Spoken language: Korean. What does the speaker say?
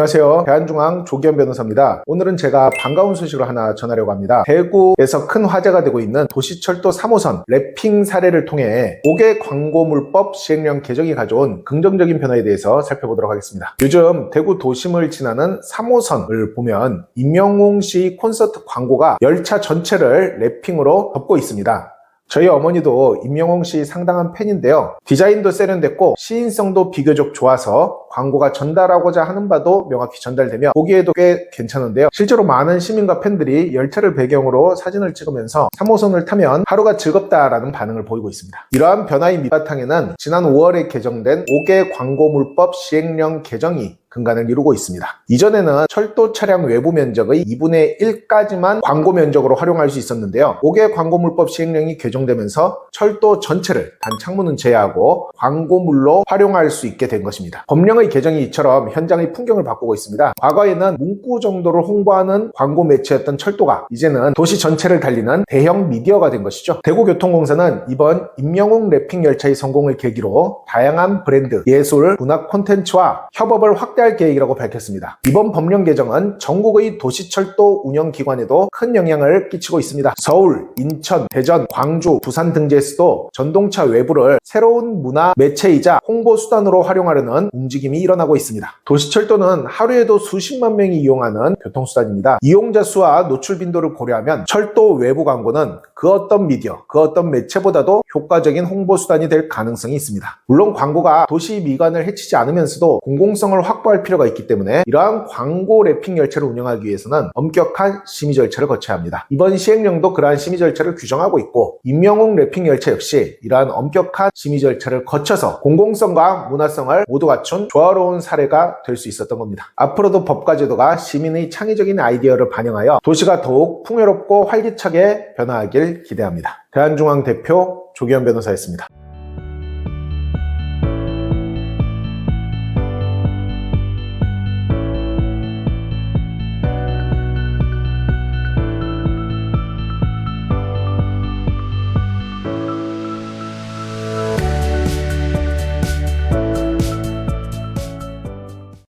안녕하세요. 대한중앙 조기현 변호사입니다. 오늘은 제가 반가운 소식을 하나 전하려고 합니다. 대구에서 큰 화제가 되고 있는 도시철도 3호선 랩핑 사례를 통해 5개 광고물법 시행령 개정이 가져온 긍정적인 변화에 대해서 살펴보도록 하겠습니다. 요즘 대구 도심을 지나는 3호선을 보면 임영웅 씨 콘서트 광고가 열차 전체를 랩핑으로 덮고 있습니다. 저희 어머니도 임영웅 씨 상당한 팬인데요. 디자인도 세련됐고 시인성도 비교적 좋아서 광고가 전달하고자 하는 바도 명확히 전달되며 보기에도 꽤 괜찮은데요. 실제로 많은 시민과 팬들이 열차를 배경으로 사진을 찍으면서 3호선을 타면 하루가 즐겁다라는 반응을 보이고 있습니다. 이러한 변화의 밑바탕에는 지난 5월에 개정된 5개 광고물법 시행령 개정이 근간을 이루고 있습니다. 이전에는 철도 차량 외부 면적의 2분의 1까지만 광고 면적으로 활용할 수 있었는데요. 5개 광고물법 시행령이 개정되면서 철도 전체를 단 창문은 제외하고 광고물로 활용할 수 있게 된 것입니다. 법령의 개정이 이처럼 현장의 풍경을 바꾸고 있습니다. 과거에는 문구 정도를 홍보하는 광고 매체였던 철도가 이제는 도시 전체를 달리는 대형 미디어가 된 것이죠. 대구교통공사는 이번 임영웅 랩핑 열차의 성공을 계기로 다양한 브랜드, 예술, 문화 콘텐츠와 협업을 확대 할 계획이라고 밝혔습니다. 이번 법령 개정은 전국의 도시철도 운영기관에도 큰 영향을 끼치고 있습니다. 서울, 인천, 대전, 광주, 부산 등지에서도 전동차 외부를 새로운 문화 매체이자 홍보 수단으로 활용하려는 움직임이 일어나고 있습니다. 도시철도는 하루에도 수십만 명이 이용하는 교통수단입니다. 이용자 수와 노출 빈도를 고려하면 철도 외부 광고는 그 어떤 미디어, 그 어떤 매체보다도 효과적인 홍보 수단이 될 가능성이 있습니다. 물론 광고가 도시 미관을 해치지 않으면서도 공공성을 확보할 필요가 있기 때문에 이러한 광고 랩핑 열차를 운영하기 위해서는 엄격한 심의 절차를 거쳐야 합니다. 이번 시행령도 그러한 심의 절차를 규정하고 있고 임명웅 랩핑 열차 역시 이러한 엄격한 심의 절차를 거쳐서 공공성과 문화성을 모두 갖춘 조화로운 사례가 될 수 있었던 겁니다. 앞으로도 법과 제도가 시민의 창의적인 아이디어를 반영하여 도시가 더욱 풍요롭고 활기차게 변화하길 기대합니다. 대한중앙 대표 조기현 변호사였습니다.